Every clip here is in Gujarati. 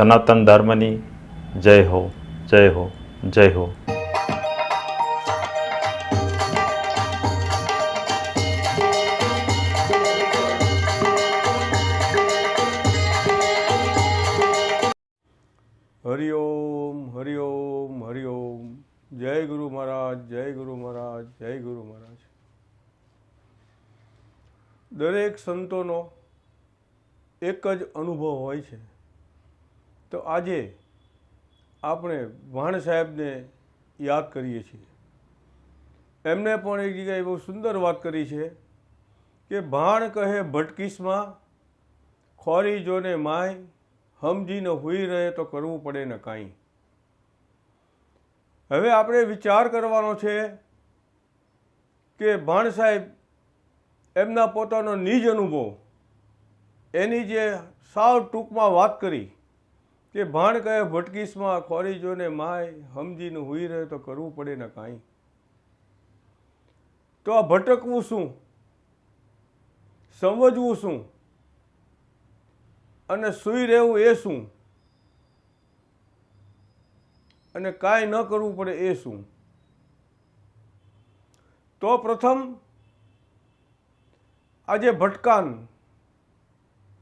સનાતન ધર્મની જય હો જય હો જય હો. હરિઓમ હરિઓમ હરિઓમ. જય ગુરુ મહારાજ, જય ગુરુ મહારાજ, જય ગુરુ મહારાજ. દરેક સંતોનો એક જ અનુભવ હોય છે. તો આજે આપણે ભાણ સાહેબને યાદ કરીએ છીએ. એમને પણ એક જગ્યાએ બહુ સુંદર વાત કરી છે કે ભાણ કહે ભટકીસમાં ખોરી જોને માય સમજીને હુઈ રહે તો કરવું પડે ને કાંઈ. હવે આપણે વિચાર કરવાનો છે કે ભાણ સાહેબ એમના પોતાનો નિજ અનુભવ, એની જે સાવ ટૂંકમાં વાત કરી કે ભાણ કહે ભટકીસમાં ખોરી જોને માય સમજીને હુઈ રહે તો કરવું પડે ને કાંઈ. તો આ ભટકવું શું? સમજવું શું? અને સૂઈ રહેવું એ શું? અને કાંઈ ન કરવું પડે એ શું? તો પ્રથમ આજે ભટકાન,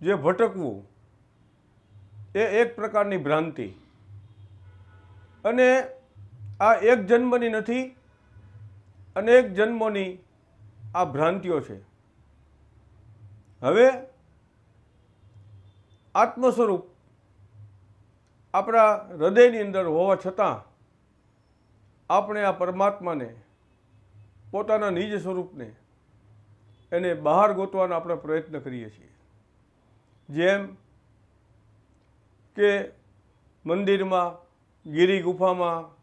જે ભટકવું એ એક પ્રકારની ભ્રાંતિ. અને આ એક જન્મની નથી અનેક જન્મોની આ ભ્રાંતિઓ છે. હવે આત્મ સ્વરૂપ આપણા હૃદયની અંદર હોવા છતાં આપણે આ પરમાત્માને, પોતાના નિજ સ્વરૂપને એને બહાર ગોતવાનો આપણે પ્રયત્ન કરીએ છીએ. જેમ કે મંદિરમાં, ગીરી ગુફામાં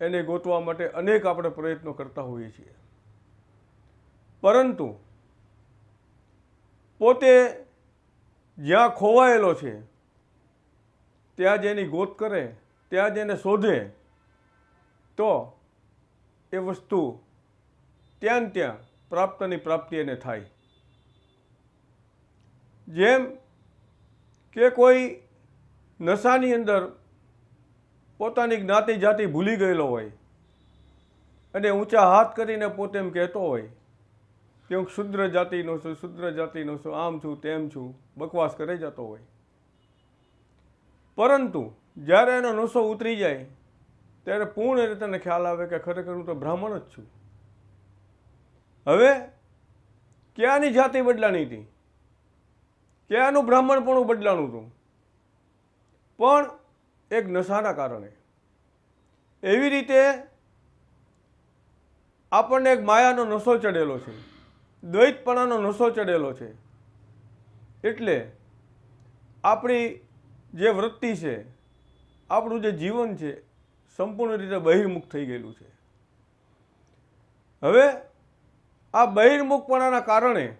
એને ગોતવા માટે અનેક આપણે પ્રયત્નો કરતા હોઈએ છીએ. પરંતુ પોતે જ્યાં ખોવાયેલો છે, ત્યાં જેની ગોત કરે, ત્યાં જેને શોધે, તો એ વસ્તુ ત્યાં ત્યાં પ્રાપ્તની પ્રાપ્તિ એને થાય. જેમ કે કોઈ નશાની અંદર પોતાની જ્ઞાતિ જાતિ ભૂલી ગયેલો હોય અને ઊંચા હાથ કરીને પોતે એમ કહેતો હોય કે હું શુદ્ર જાતિનો છું શુદ્ર જાતિનો છું, આમ છું, તેમ છું, બકવાસ કરે જતો હોય. પરંતુ જ્યારે એનો નશો ઉતરી જાય, ત્યારે પૂર્ણ રીતે ખ્યાલ આવે કે ખરેખર હું તો બ્રાહ્મણ જ છું. હવે ક્યાંની જાતિ બદલાની હતી? ક્યાંનું બ્રાહ્મણપણું બદલાણું હતું. પણ એક નશાના કારણે. એવી રીતે આપણને એક માયાનો નશો ચડેલો છે. દ્વૈતપણાનો નશો ચડેલો છે. એટલે આપણી જે વૃત્તિ છે, આપણું જે જીવન છે, સંપૂર્ણ રીતે બહિર્મુખ થઈ ગયેલું છે. હવે આ બહિર્મુખપણાના કારણે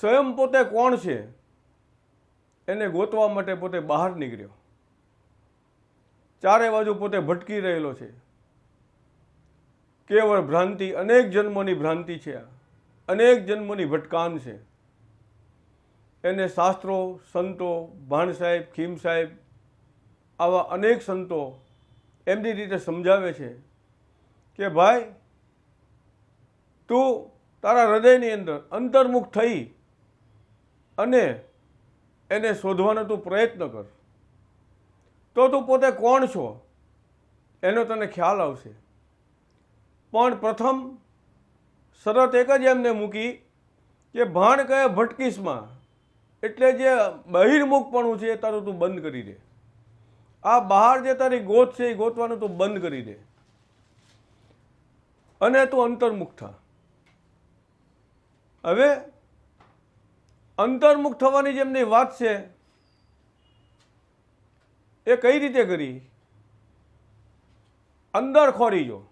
સ્વયં પોતે કોણ છે? એને ગોતવા માટે પોતે બહાર નીકળ્યો. ચારે બાજુ પોતે ભટકી રહેલો છે. કેવળ ભ્રાંતિ, અનેક જન્મોની ભ્રાંતિ છે અનેક જન્મોની ભટકાન છે. એને શાસ્ત્રો, સંતો, ભાણ સાહેબ, ખીમ સાહેબ, આવા અનેક સંતો એમની રીતે સમજાવે છે કે ભાઈ, તું તારા હૃદયની અંદર અંતર્મુખ થઈ અને એને શોધવાનો તું પ્રયત્ન કર. તો તું પોતે કોણ છો? એનો તને ખ્યાલ આવશે. પણ પ્રથમ શરત એક જ એમને મૂકી કે ભાણ કહે ભટકીશમાં. એટલે જે બહિર્મુખપણું છે એ તારું તું બંધ કરી દે. આ બહાર જે તારી ગોત છે એ ગોતવાનું તું બંધ કરી દે. અને તું અંતર્મુખ થા. હવે અંતર્મુખ થવાની જે એમની વાત છે, એ કઈ રીતે કરી? અંદર ખોરી જો,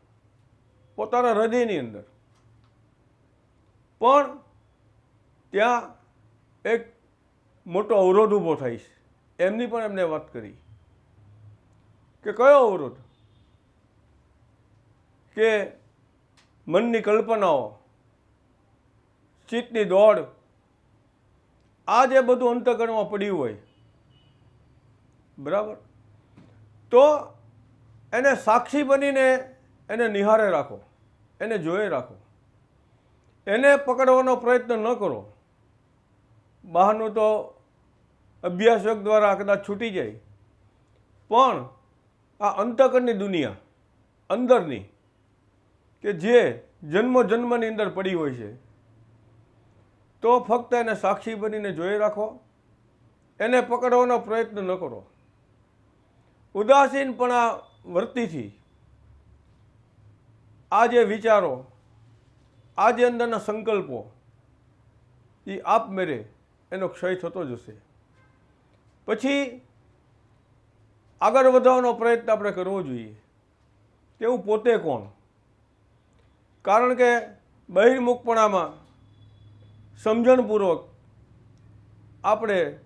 પોતાના હૃદયની અંદર. પણ ત્યાં એક મોટો અવરોધ ઊભો થાય છે. એમની પણ એમને વાત કરી. કે કયો અવરોધ? કે મનની કલ્પનાઓ, ચિત્તની દોડ આ જે બધું અંતકરણમાં પડ્યું હોય. બરાબર? તો એને સાક્ષી બનીને એને નિહારે રાખો. એને જોઈ રાખો. એને પકડવાનો પ્રયત્ન ન કરો. બહારનું તો અભ્યાસક દ્વારા કદાચ છૂટી જાય. પણ આ અંતકરની દુનિયા, અંદરની, કે જે જન્મ જન્મની અંદર પડી હોય છે તો ફક્ત એને સાક્ષી બનીને જોઈ રાખો. એને પકડવાનો પ્રયત્ન ન કરો. ઉદાસીનપણા વર્તીથી આ જે વિચારો, આ જે અંદરના સંકલ્પો એ આપમેરે એનો ક્ષય થતો જશે પછી આગળ વધવાનો પ્રયત્ન આપણે કરવો જોઈએ. હું પોતે કોણ? કારણ કે બહિર્મુખપણામાં સમજણપૂર્વક આપણે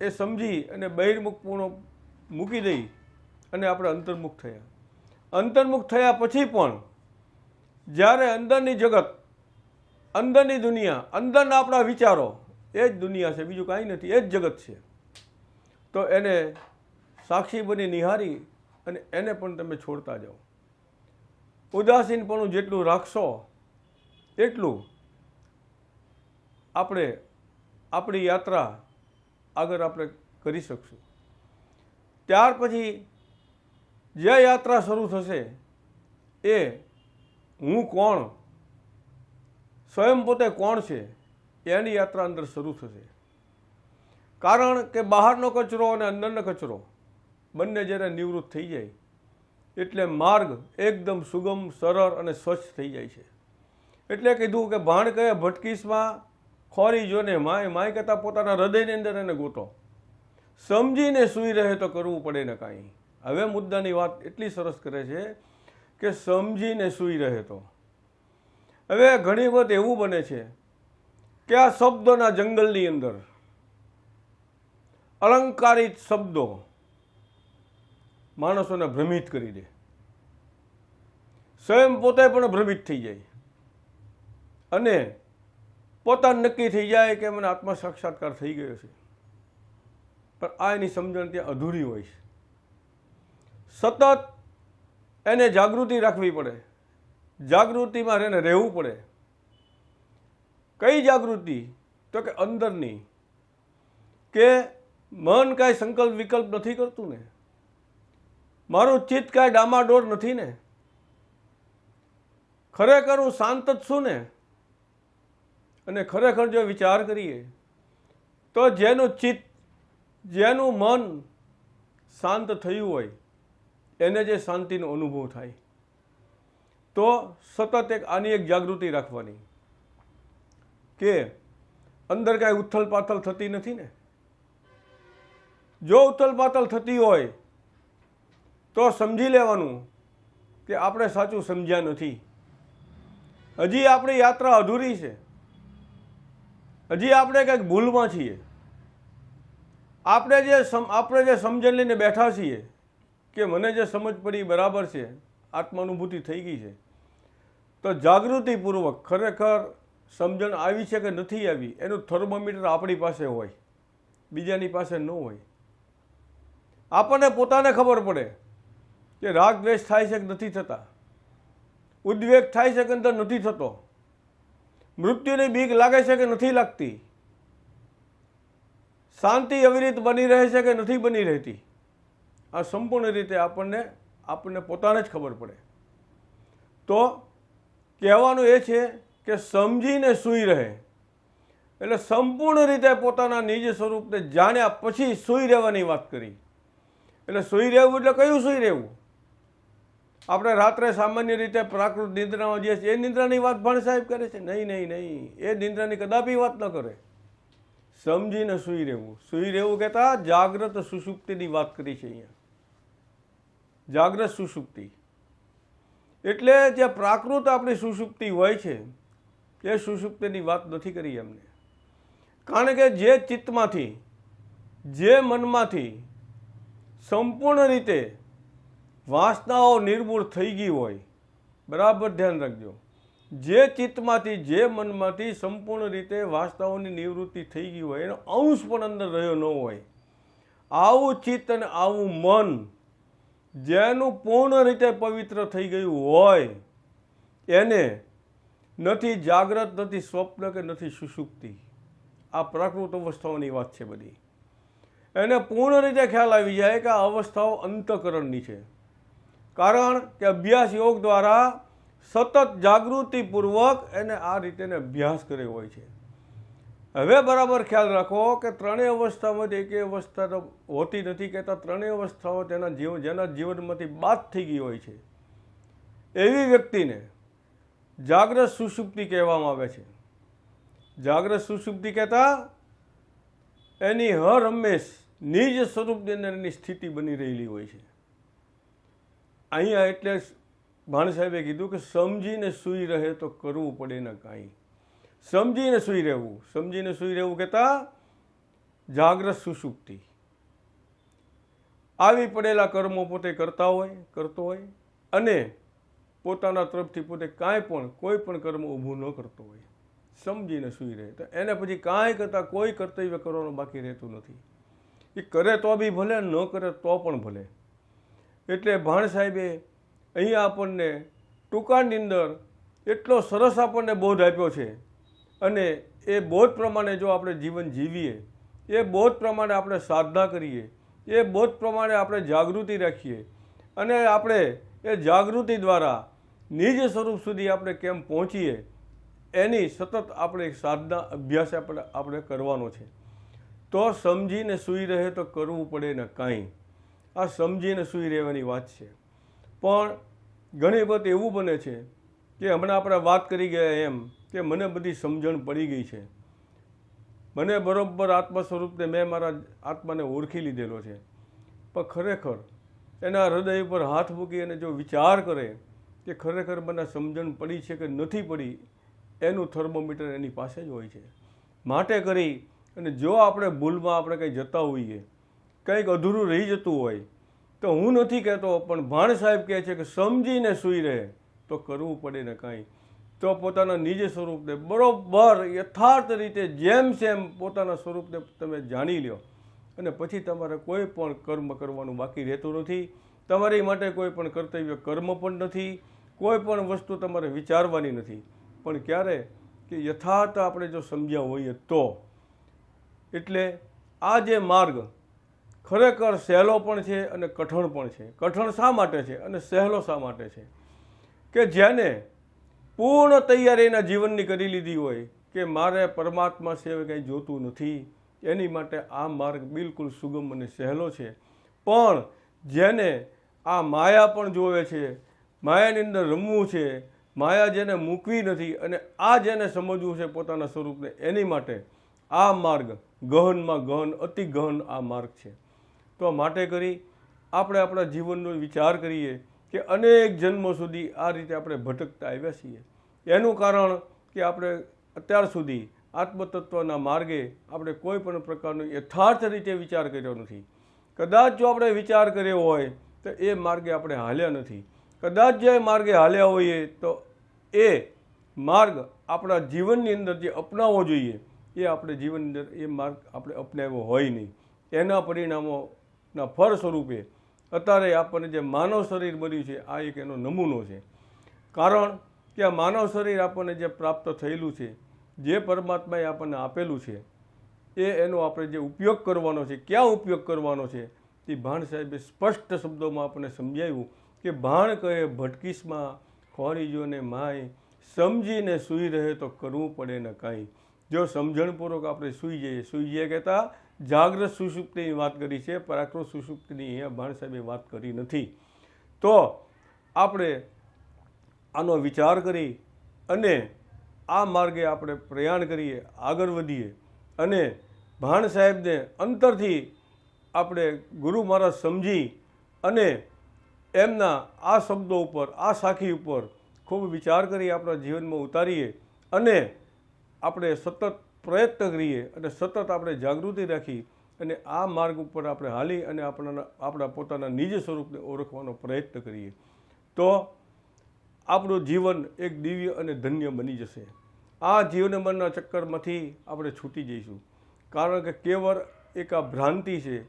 એ સમજી અને બહિર્મુખપૂર્ણ મૂકી દઈ અને આપણે અંતર્મુખ થયા. અંતર્મુખ થયા પછી પણ જ્યારે અંદરની જગત, અંદરની દુનિયા, અંદરના આપણા વિચારો, એ જ દુનિયા છે, બીજું કાંઈ નથી, એ જ જગત છે. તો એને સાક્ષી બની, નિહારી અને એને પણ તમે છોડતા જાઓ. ઉદાસીનપણું જેટલું રાખશો, એટલું આપણે આપણી યાત્રા આગળ આપણે કરી શકશું. ત્યાર પછી જે યાત્રા શરૂ થશે એ હું કોણ સ્વયં પોતે કોણ છે, એની યાત્રા અંદર શરૂ થશે. કારણ કે બહારનો કચરો અને અંદરનો કચરો બંને જ્યારે નિવૃત્ત થઈ જાય, એટલે માર્ગ એકદમ સુગમ, સરળ અને સ્વચ્છ થઈ જાય છે. એટલે કીધું કે ભાણ કહે ભટકીસમાં ખોરી જોને માય માય કરતાં પોતાના હૃદયની અંદર એને ગોતો. સમજીને સૂઈ રહે તો કરવું પડે ને કાંઈ. હવે મુદ્દાની વાત એટલી સરસ કરે છે કે સમજીને સૂઈ રહે તો. હવે ઘણી વખત એવું બને છે કે આ શબ્દોના જંગલની અંદર, અલંકારિત શબ્દો માણસોને ભ્રમિત કરી દે. સ્વયં પોતે પણ ભ્રમિત થઈ જાય. અને પોતાને નક્કી થઈ જાય કે મને આત્મ સાક્ષાત્કાર થઈ ગયો છે. પણ આ એની સમજણ ત્યાં અધૂરી હોય છે. સતત એને જાગૃતિ રાખવી પડે. જાગૃતિમાં એને રહેવું પડે. કઈ જાગૃતિ? તો કે અંદરની. કે મન કાંઈ સંકલ્પ વિકલ્પ નથી કરતું ને. મારું ચિત્ત કાંઈ ડામાડોળ નથી ને. ખરેખર હું શાંત જ છું ને. અને ખરેખર જો વિચાર કરીએ, તો જેનું ચિત્ત, જેનું મન શાંત થયું હોય, એને જે શાંતિનો અનુભવ થાય, તો સતત એક આની એક જાગૃતિ રાખવાની કે અંદર કાંઈ ઉથલ પાથલ થતી નથી ને? જો ઉથલ પાથલ થતી હોય, તો સમજી લેવાનું કે આપણે સાચું સમજ્યા નથી. હજી આપણી યાત્રા અધૂરી છે. હજી આપણે કંઈક ભૂલમાં છીએ. આપણે જે આપણે જે સમજણ લઈને બેઠા છીએ કે મને જે સમજ પડી બરાબર છે, આત્માનુભૂતિ થઈ ગઈ છે, તો જાગૃતિપૂર્વક ખરેખર સમજણ આવી છે કે નથી આવી, એનું થર્મોમીટર આપણી પાસે હોય, બીજાની પાસે ન હોય. આપણને પોતાને ખબર પડે કે રાગ દ્વેષ થાય છે કે નથી થતા. ઉદ્વેગ થાય છે કે અંદર નથી થતો. મૃત્યુની બીક લાગે છે કે નથી લાગતી? શાંતિ અવિરિત બની રહે છે કે નથી બની રહેતી? આ સંપૂર્ણ રીતે આપણને આપણને પોતાને જ ખબર પડે. તો કહેવાનું એ છે કે સમજીને સૂઈ રહે. એટલે સંપૂર્ણ રીતે પોતાના નિજ સ્વરૂપને જાણ્યા પછી સૂઈ રહેવાની વાત કરી. એટલે સૂઈ રહેવું એટલે કયું સૂઈ રહેવું? આપણે રાત્રે સામાન્ય રીતે પ્રાકૃત નિંદ્રામાં જઈએ છીએ. એ નિંદ્રાની વાત ભણ સાહેબ કરે છે? નહીં નહીં નહીં. એ નિંદ્રાની કદાપી વાત ન કરે. સમજીને સૂઈ રહેવું. સૂઈ રહેવું કહેતા જાગ્રત સુષુપ્તિની વાત કરી છે અહીંયા. જાગ્રત સુષુપ્તિ. એટલે જે પ્રાકૃત આપણી સુષુપ્તિ હોય છે, એ સુષુપ્તિની વાત નથી કરી એમને. કારણ કે જે ચિત્તમાંથી, જે મનમાંથી સંપૂર્ણ રીતે વાસનાઓ નિર્મૂળ થઈ ગઈ હોય, બરાબર ધ્યાન રાખજો. જે ચિત્તમાંથી, જે મનમાંથી સંપૂર્ણ રીતે વાસનાઓની નિવૃત્તિ થઈ ગઈ હોય, એનો અંશ પણ અંદર રહ્યો ન હોય, આવું ચિત્ત અને આવું મન જેનું પૂર્ણ રીતે પવિત્ર થઈ ગયું હોય, એને નથી જાગ્રત, નથી સ્વપ્ન કે નથી સુષુપ્તિ આ પ્રાકૃત અવસ્થાઓની વાત છે બધી. એને પૂર્ણ રીતે ખ્યાલ આવી જાય કે આ અવસ્થાઓ અંતકરણની છે. કારણ કે અભ્યાસ યોગ દ્વારા સતત જાગૃતિપૂર્વક એને આ રીતે અભ્યાસ કર્યો હોય છે. હવે બરાબર ખ્યાલ રાખો કે ત્રણેય અવસ્થામાંથી એક અવસ્થા તો હોતી નથી કહેતા, ત્રણેય અવસ્થાઓ તેના જીવન જેના જીવનમાંથી બાદ થઈ ગઈ હોય છે. એવી વ્યક્તિને જાગ્રત સુષુપ્તિ કહેવામાં આવે છે. જાગ્રત સુષુપ્તિ કહેતા એની હર હંમેશ નિજ સ્વરૂપની અંદર એની સ્થિતિ બની રહેલી હોય છે. અહીંયા એટલે ભાણ સાહેબે કીધું કે સમજીને સૂઈ રહે તો કરવું પડે ને કાંઈ. સમજીને સૂઈ રહેવું. સમજીને સૂઈ રહેવું કહેતા જાગ્રત સુષુપ્તિ આવી પડેલા કર્મો પોતે કરતા હોય, કરતો હોય અને પોતાના તરફથી પોતે કાંઈ પણ, કોઈ પણ કર્મ ઊભું ન કરતો હોય. સમજીને સૂઈ રહે. તો એને પછી કાંઈ કરતાં કોઈ કર્તવ્ય કરવાનું બાકી રહેતું નથી. એ કરે તો બી ભલે, ન કરે તો પણ ભલે. એટલે ભાણ સાહેબે અહીં આપણને ટૂંકાની અંદર એટલો સરસ આપણને બોધ આપ્યો છે. અને એ બોધ પ્રમાણે જો આપણે જીવન જીવીએ, એ બોધ પ્રમાણે આપણે સાધના કરીએ, એ બોધ પ્રમાણે આપણે જાગૃતિ રાખીએ, અને આપણે એ જાગૃતિ દ્વારા નિજ સ્વરૂપ સુધી આપણે કેમ પહોંચીએ, એની સતત આપણે એક સાધના અભ્યાસ આપણે આપણે કરવાનો છે. તો સમજીને સૂઈ રહે તો કરવું પડે ને કાંઈ. આ સમજીને સૂઈ રહેવાની વાત છે. પણ ઘણી વખત એવું બને છે કે હમણાં આપણે વાત કરી ગયા એમ કે મને બધી સમજણ પડી ગઈ છે. મને બરોબર આત્મા સ્વરૂપને મેં મારા આત્માને ઓળખી લીધેલો છે. પણ ખરેખર એના હૃદય પર હાથ મૂકી અને જો વિચાર કરે કે ખરેખર મને સમજણ પડી છે કે નથી પડી, એનું થર્મોમીટર એની પાસે જ હોય છે. માટે કરી અને જો આપણે ભૂલમાં આપણે કંઈ જતા હોઈએ કંઈક અધૂરું રહી જતું હોય. તો હું નથી કહેતો, પણ ભાણ સાહેબ કહે છે કે સમજીને સૂઈ રહે, તો કરવું પડે ને કાંઈ. તો પોતાના નિજ સ્વરૂપને બરોબર યથાર્થ રીતે જેમ સેમ પોતાના સ્વરૂપને તમે જાણી લ્યો. અને પછી તમારે કોઈ પણ કર્મ કરવાનું બાકી રહેતું નથી. તમારી માટે કોઈ પણ કર્તવ્ય કર્મ પણ નથી. કોઈ પણ વસ્તુ તમારે વિચારવાની નથી. પણ ક્યારે? કે યથાર્થ આપણે જો સમજ્યા હોઈએ તો. એટલે આ જે માર્ગ ખરેખર સહેલો પણ છે અને કઠણ પણ છે. કઠણ શા માટે છે અને સહેલો શા માટે છે? કે જેને પૂર્ણ તૈયારી એના જીવનની કરી લીધી હોય, કે મારે પરમાત્મા સિવાય કંઈ જોતું નથી, એની માટે આ માર્ગ બિલકુલ સુગમ અને સહેલો છે. પણ જેને આ માયા પણ જોવે છે, માયાની અંદર રમવું છે, માયા જેને મૂકવી નથી અને આ જેને સમજવું છે પોતાના સ્વરૂપને, એની માટે આ માર્ગ ગહનમાં ગહન, અતિ ગહન આ માર્ગ છે. તો માટે કરી આપણે આપણા જીવનનો વિચાર કરીએ કે અનેક જન્મો સુધી આ રીતે આપણે ભટકતા આવ્યા છીએ. એનું કારણ કે આપણે અત્યાર સુધી આત્મતત્વના માર્ગે આપણે કોઈ પણ પ્રકારનો યથાર્થ રીતે વિચાર કર્યો નથી. કદાચ જો આપણે વિચાર કર્યો હોય તો એ માર્ગે આપણે હાલ્યા નથી. કદાચ જે માર્ગે હાલ્યા હોઈએ તો એ માર્ગ આપણા જીવનની અંદર જે અપનાવવો જોઈએ એ આપણે જીવનની અંદર એ માર્ગ આપણે અપનાવ્યો હોય નહીં. એના પરિણામોના ફળ સ્વરૂપે. અત્યારે આપણને જે માનવ શરીર મળ્યું છે, આ એક એનો નમૂનો છે. કારણ કે આ માનવ શરીર આપણને જે પ્રાપ્ત થયેલું છે, જે પરમાત્માએ આપણને આપેલું છે, એ એનો આપણે જે ઉપયોગ કરવાનો છે, ક્યાં ઉપયોગ કરવાનો છે, તે ભાણ સાહેબે સ્પષ્ટ શબ્દોમાં આપણને સમજાવ્યું કે ભાણ કહે ભટકીસમાં, ખોરીજોને માય, સમજીને સૂઈ રહે તો કરવું પડે ને કાંઈ. જો સમજણપૂર્વક આપણે સૂઈ જઈએ સૂઈ જઈએ કહેતા જાગ્રત સુષુપ્તિની વાત કરી છે, પરાક્રમ સુષુપ્તિની અહીંયા ભાણ સાહેબે વાત કરી નથી. તો આપણે આનો વિચાર કરી અને આ માર્ગે આપણે પ્રયાણ કરીએ, આગળ વધીએ અને ભાણ સાહેબને અંતરથી આપણે ગુરુ મહારાજ સમજી અને એમના આ શબ્દો ઉપર, આ સાખી ઉપર ખૂબ વિચાર કરી આપણા જીવનમાં ઉતારીએ અને આપણે સતત પ્રયત્ન કરીએ અને સતત આપણે જાગૃતિ રાખી અને આ માર્ગ ઉપર આપણે હાલી અને આપણાના આપણા પોતાના નિજ સ્વરૂપને ઓળખવાનો પ્રયત્ન કરીએ. તો આપણું જીવન એક દિવ્ય અને ધન્ય બની જશે. આ જીવન મનના ચક્કરમાંથી આપણે છૂટી જઈશું. કારણ કે કેવળ એક આ ભ્રાંતિ છે.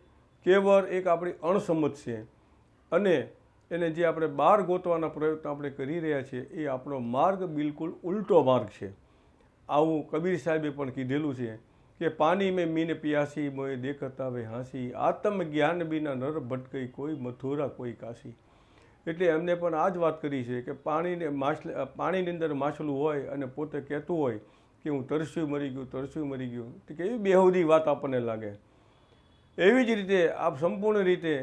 કેવળ એક આપણી અણસમજ છે. અને એને જે આપણે બહાર ગોતવાના પ્રયત્ન આપણે કરી રહ્યા છીએ, એ આપણો માર્ગ બિલકુલ ઉલટો માર્ગ છે. આવું કબીર સાહેબે પણ કીધેલું છે કે પાણી મેં મીને પિયાસી, મોએ દેખત આવે હાંસી. આત્મ જ્ઞાન બીના નર ભટકઈ કોઈ મથુરા, કોઈ કાશી. એટલે એમને પણ આ જ વાત કરી છે કે પાણીને માછલ, પાણીની અંદર માછલું હોય અને પોતે કહેતું હોય કે હું તરસ્યું મરી ગયું, તરસ્યું મરી ગયું. તો કેવી બેહુદી વાત આપણને લાગે. એવી જ રીતે આપ સંપૂર્ણ રીતે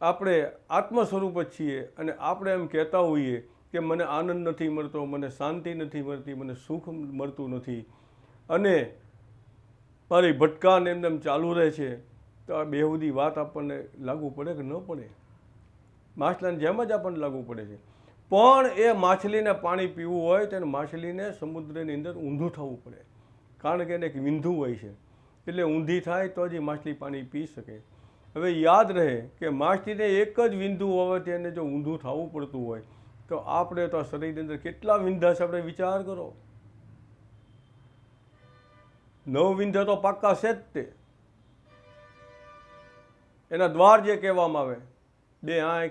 આપણે આત્મ સ્વરૂપ જ છીએ અને આપણે એમ કહેતા હોઈએ કે મને આનંદ નથી મળતો, મને શાંતિ નથી મળતી, મને સુખ મળતું નથી. અને મારી ભટકાન એમને એમ ચાલુ રહે છે, તો આ બેહુદી વાત આપણને લાગુ પડે કે ન પડે? માછલાને જેમ જ આપણને લાગુ પડે છે. પણ એ માછલીને પાણી પીવું હોય તો માછલીને સમુદ્રની અંદર ઊંધું થવું પડે. કારણ કે એને એક વિંધુ હોય છે. એટલે ઊંધી થાય તો જ એ માછલી પાણી પી શકે. હવે યાદ રહે કે માછલીને એક જ વિંધુ હોવાથી એને જો ઊંધું થવું પડતું હોય તો આપણે તો આ શરીરની અંદર કેટલા વિંધા છે? આપણે વિચાર કરો. નવ વિંધા તો પાક્કા છે જ તે. એના દ્વાર જે કહેવામાં આવે, બે આંખ,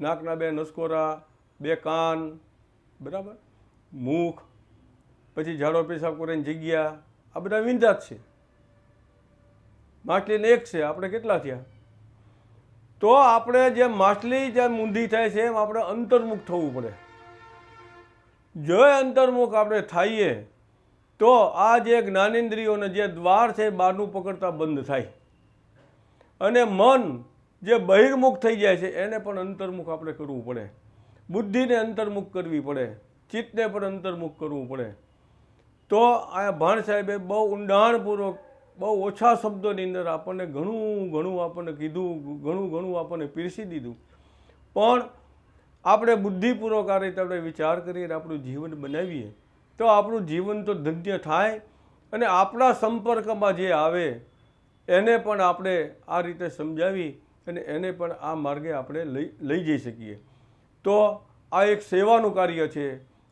નાકના બે નસકોરા, બે કાન, બરાબર? મુખ, પછી ઝાડો પેશાબ કરીને જગ્યા. આ બધા વિંધા જ છે. માટલીને એક છે. આપણે કેટલા થયા? તો આપણે જે માછલી જે મૂંધી થાય છે એમ આપણે અંતર્મુખ થવું પડે. જો અંતર્મુખ આપણે થઈએ, તો આ જે જ્ઞાનેન્દ્રિયોને જે દ્વાર છે બહારનું પકડતા બંધ થાય. અને મન જે બહિર્મુખ થઈ જાય છે, એને પણ અંતર્મુખ આપણે કરવું પડે. બુદ્ધિને અંતર્મુખ કરવી પડે. ચિત્તને પણ અંતર્મુખ કરવું પડે. તો આ ભાણ સાહેબે બહુ ઊંડાણપૂર્વક બહુ ઓછા શબ્દોની અંદર આપણને ઘણું ઘણું આપણને કીધું, ઘણું ઘણું આપણને પીરસી દીધું. પણ આપણે બુદ્ધિપૂર્વક આ રીતે આપણે વિચાર કરીએ આપણું જીવન બનાવીએ, તો આપણું જીવન તો ધન્ય થાય અને આપણા સંપર્કમાં જે આવે, એને પણ આપણે આ રીતે સમજાવી અને એને પણ આ માર્ગે આપણે લઈ લઈ જઈ શકીએ. તો આ એક સેવાનું કાર્ય છે.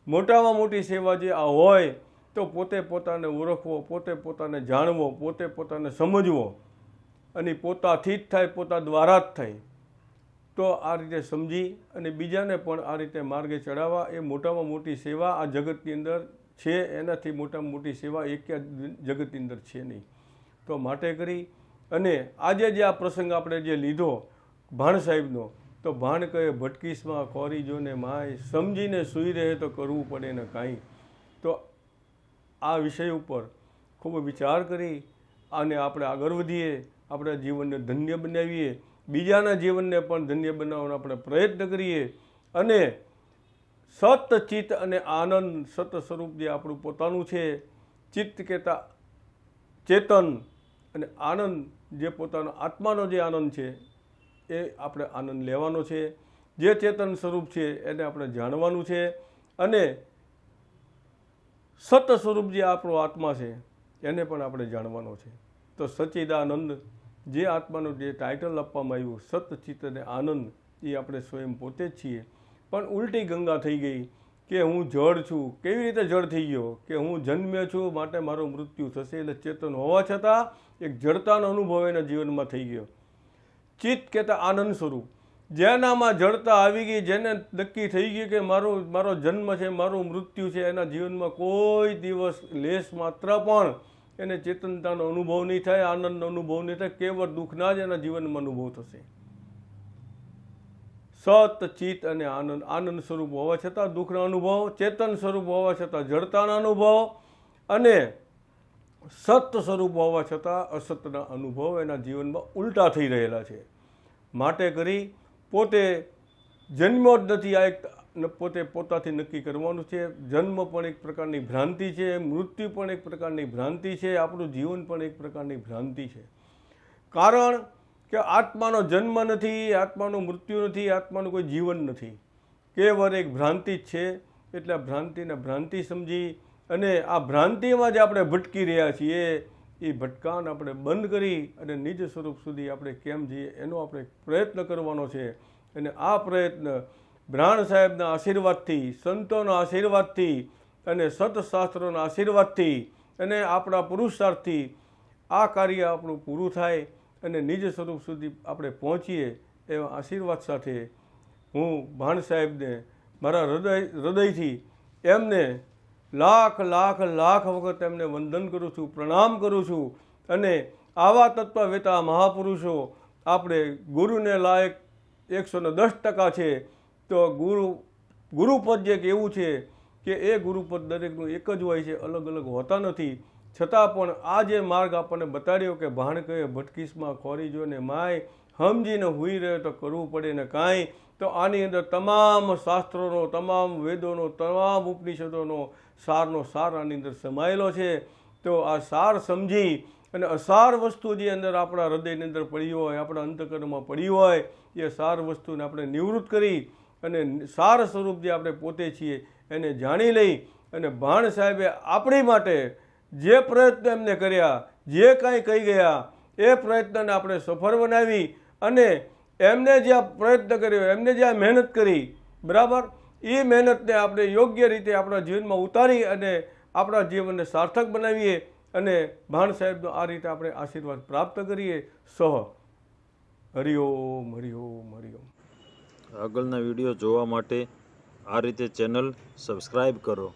મોટામાં મોટી સેવા જે આ હોય તો પોતે પોતાને ઓળખવો, પોતે પોતાને જાણવો, પોતે પોતાને સમજવો અને પોતાથી જ થાય, પોતા દ્વારા જ થાય. તો આ રીતે સમજી અને બીજાને પણ આ રીતે માર્ગે ચડાવવા. એ મોટામાં મોટી સેવા આ જગતની અંદર છે, એનાથી મોટામાં મોટી સેવા એક જગતની અંદર છે નહીં. તો માટે કરી અને આજે જે આ પ્રસંગ આપણે જે લીધો ભાણ સાહેબનો, તો ભાણ કહે ભટકીસમાં ખોરી જોને માય, સમજીને સૂઈ રહે તો કરવું પડે ને કાંઈ. તો આ વિષય ઉપર ખૂબ વિચાર કરી અને આપણે આગળ વધીએ, આપણા જીવનને ધન્ય બનાવીએ, બીજાના જીવનને પણ ધન્ય બનાવવાનો આપણે પ્રયત્ન કરીએ અને સત ચિત્ત અને આનંદ સત સ્વરૂપ જે આપણું પોતાનું છે, ચિત્ત કહેતા ચેતન અને આનંદ જે પોતાનો આત્માનો જે આનંદ છે, એ આપણે આનંદ લેવાનો છે. જે ચેતન સ્વરૂપ છે એને આપણે જાણવાનું છે અને સત સ્વરૂપ જે આપણો આત્મા છે, એને પણ આપણે જાણવાનો છે. તો સચ્ચિદાનંદ જે આત્માનું જે ટાઇટલ આપવામાં આવ્યું, સત, ચિત્ત અને આનંદ, એ આપણે સ્વયં પોતે જ છીએ. પણ ઉલટી ગંગા થઈ ગઈ કે હું જળ છું. કેવી રીતે જળ થઈ ગયો? કે હું જન્મ્યો છું માટે મારું મૃત્યુ થશે એટલે ચેતન હોવા છતાં એક જડતાનો અનુભવ એના જીવનમાં થઈ ગયો. ચિત્ત કહેતા આનંદ સ્વરૂપ. જેનામાં જડતા આવી ગઈ, જેને નક્કી થઈ ગયું કે મારો મારો જન્મ છે, મારું મૃત્યુ છે, એના જીવનમાં કોઈ દિવસ લેશ માત્ર પણ એને ચેતનતાનો અનુભવ નહીં થાય, આનંદનો અનુભવ નહીં થાય, કેવળ દુઃખના જ એના જીવનમાં અનુભવ થશે. સત, ચિત્ત અને આનંદ આનંદ સ્વરૂપ હોવા છતાં દુઃખનો અનુભવ, ચેતન સ્વરૂપ હોવા છતાં જડતાના અનુભવ અને સત સ્વરૂપ હોવા છતાં અસતના અનુભવ એના જીવનમાં ઉલટા થઈ રહેલા છે. માટે કરી પોતે જન્મો જ નથી આ એક પોતે પોતાથી નક્કી કરવાનું છે. જન્મ પણ એક પ્રકારની ભ્રાંતિ છે, મૃત્યુ પણ એક પ્રકારની ભ્રાંતિ છે, આપણું જીવન પણ એક પ્રકારની ભ્રાંતિ છે. કારણ કે આત્માનો જન્મ નથી, આત્માનું મૃત્યુ નથી, આત્માનું કોઈ જીવન નથી. કેવળ એક ભ્રાંતિ જ છે, એટલે ભ્રાંતિને ભ્રાંતિ સમજી અને આ ભ્રાંતિમાં જે આપણે ભટકી રહ્યા છીએ. એ ભટકાન આપણે બંધ કરી અને નિજ સ્વરૂપ સુધી આપણે કેમ જઈએ એનો આપણે પ્રયત્ન કરવાનો છે. અને આ પ્રયત્ન બ્રાહ્ણ સાહેબના આશીર્વાદથી, સંતોના આશીર્વાદથી અને સતશાસ્ત્રોના આશીર્વાદથી અને આપણા પુરુષાર્થથી આ કાર્ય આપણું પૂરું થાય અને નિજ સ્વરૂપ સુધી આપણે પહોંચીએ એવા આશીર્વાદ સાથે હું ભાણ સાહેબને મારા હૃદય, હૃદયથી એમને લાખ લાખ લાખ વખત એમને વંદન કરું છું, પ્રણામ કરું છું અને આવા તત્વવેતા મહાપુરુષો આપણે ગુરુને લાયક એકસો ને દસ ટકા છે. તો ગુરુ, ગુરુપદ એક એવું છે કે એ ગુરુપદ દરેકનું એક જ હોય છે, અલગ અલગ હોતા નથી. છતાં પણ આ જે માર્ગ આપણને બતાડ્યો કે ભાણ ભટકીસમાં ખોરી જો ને માય સમજીને હુઈ રહ્યો તો કરવું પડે ને કાંઈ, તો આની અંદર તમામ શાસ્ત્રોનો, તમામ વેદોનો, તમામ ઉપનિષદોનો સારનો સાર આની અંદર સમાયેલો છે. તો આ સાર સમજી અને અસાર વસ્તુ જે અંદર આપણા હૃદયની અંદર પડી હોય, આપણા અંતકરણમાં પડી હોય, એ સાર વસ્તુને આપણે નિવૃત્ત કરી અને સાર સ્વરૂપ જે આપણે પોતે છીએ એને જાણી લઈ અને ભાણ સાહેબે આપણી માટે જે પ્રયત્ન એમને કર્યા, જે કાંઈ કહી ગયા, એ પ્રયત્નને આપણે સફળ બનાવી અને એમને જે આ પ્રયત્ન કર્યો, એમને જે આ મહેનત કરી, બરાબર? એ મહેનતને આપણે યોગ્ય રીતે આપણા જીવનમાં ઉતારી અને આપણા જીવનને સાર્થક બનાવીએ અને ભાણ સાહેબનો આ રીતે આપણે આશીર્વાદ પ્રાપ્ત કરીએ. સહ. હરિઓમ હરિઓમ હરિઓમ. આગળના વીડિયો જોવા માટે આ રીતે ચેનલ સબસ્ક્રાઈબ કરો.